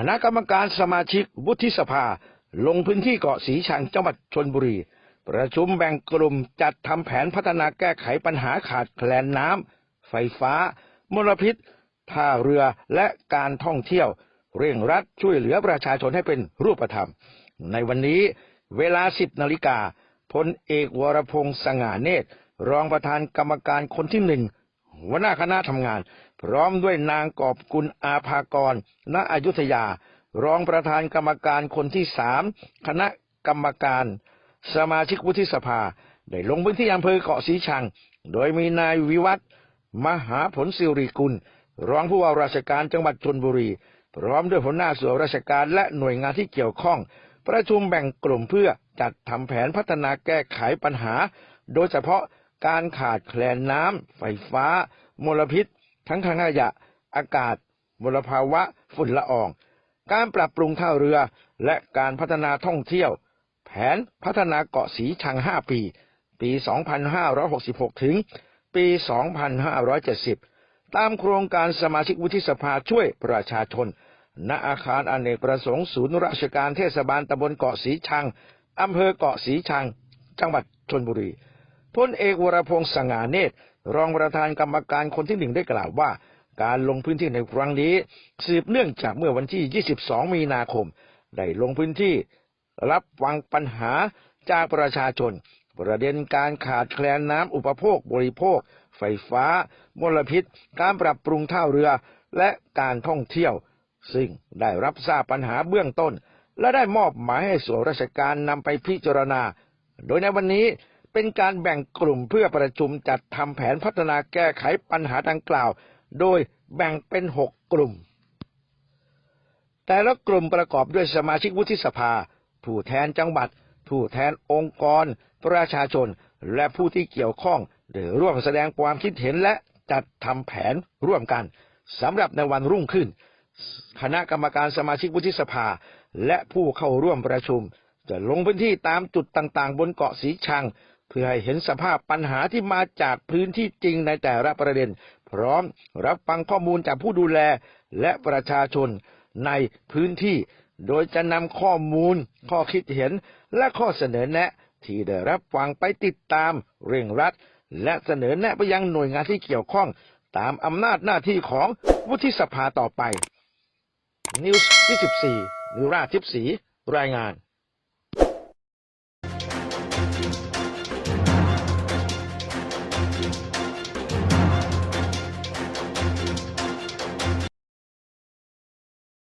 คณะกรรมการสมาชิกวุฒิสภา ลงพื้นที่เกาะสีชังจังหวัดชนบุรี ประชุมแบ่งกลุ่มจัดทำแผนพัฒนาแก้ไขปัญหาขาดแคลนน้ำไฟฟ้า มลพิษ ท่าเรือและการท่องเที่ยว เร่งรัดช่วยเหลือประชาชนให้เป็นรูปธรรม ในวันนี้เวลา 10นาฬิกาพลเอกวรพงษ์สง่าเนตร รองประธานกรรมการคนที่หนึ่งหัวหน้าคณะทำงาน พร้อมด้วยนางกอบกุลอาภากร ณ อยุธยา รองประธานกรรมการคนที่สามคณะกรรมการ สมาชิกวุฒิสภา ได้ลงพื้นที่อำเภอเกาะสีชัง โดยมีนายวิวัฒมหาผลสิริกุล รองผู้ว่าราชการจังหวัดชนบุรี พร้อมด้วยหัวหน้าส่วนราชการและหน่วยงานที่เกี่ยวข้อง ประชุมแบ่งกลุ่มเพื่อจัดทำแผนพัฒนาแก้ไขปัญหา โดยเฉพาะการขาดแคลนน้ำไฟฟ้า มลพิษ ทั้งทางขยะ อากาศมลภาวะ ฝุ่นละออง การปรับปรุงท่าเรือ และการพัฒนาท่องเที่ยว แผนพัฒนาเกาะสีชัง 5 ปี ปี 2566 ถึง ปี 2570 ตามโครงการสมาชิกวุฒิสภาช่วยประชาชน ณ อาคารอเนกประสงค์ศูนย์ราชการเทศบาลตำบลเกาะสีชัง อำเภอเกาะสีชัง จังหวัดชนบุรีพลเอกวรพงษ์สง่าเนตร รองประธานกรรมการคนที่หนึ่งได้กล่าวว่าการลงพื้นที่ในครั้งนี้ สืบเนื่องจากเมื่อวันที่ 22 มีนาคม ได้ลงพื้นที่ รับฟังปัญหาจากประชาชน ประเด็นการขาดแคลนน้ำอุปโภคบริโภค ไฟฟ้ามลพิษ การปรับปรุงท่าเรือ และการท่องเที่ยว ซึ่งได้รับทราบปัญหาเบื้องต้น และได้มอบหมายให้ส่วนราชการนำไปพิจารณา โดยในวันนี้ เป็นการแบ่งกลุ่มเพื่อประชุมจัดทำแผนพัฒนาแก้ไขปัญหาดังกล่าว โดยแบ่งเป็นหกกลุ่ม แต่ละกลุ่มประกอบด้วยสมาชิกวุฒิสภา ผู้แทนจังหวัด ผู้แทนองค์กร ประชาชน และผู้ที่เกี่ยวข้องได้ร่วมแสดงความคิดเห็นและจัดทำแผนร่วมกันสำหรับในวันรุ่งขึ้น คณะกรรมการสมาชิกวุฒิสภา และผู้เข้าร่วมประชุม จะลงพื้นที่ตามจุดต่างๆ บนเกาะสีชัง เพื่อให้เห็นสภาพปัญหาที่มาจากพื้นที่จริงในแต่ละประเด็น พร้อมรับฟังข้อมูลจากผู้ดูแลและประชาชนในพื้นที่ โดยจะนำข้อมูล ข้อคิดเห็น และข้อเสนอแนะ ที่ได้รับฟังไปติดตาม เร่งรัด และเสนอแนะไปยังหน่วยงานที่เกี่ยวข้อง ตามอำนาจหน้าที่ของวุฒิสภาต่อไปนิวส์24นิราทิพย์ศรีรายงาน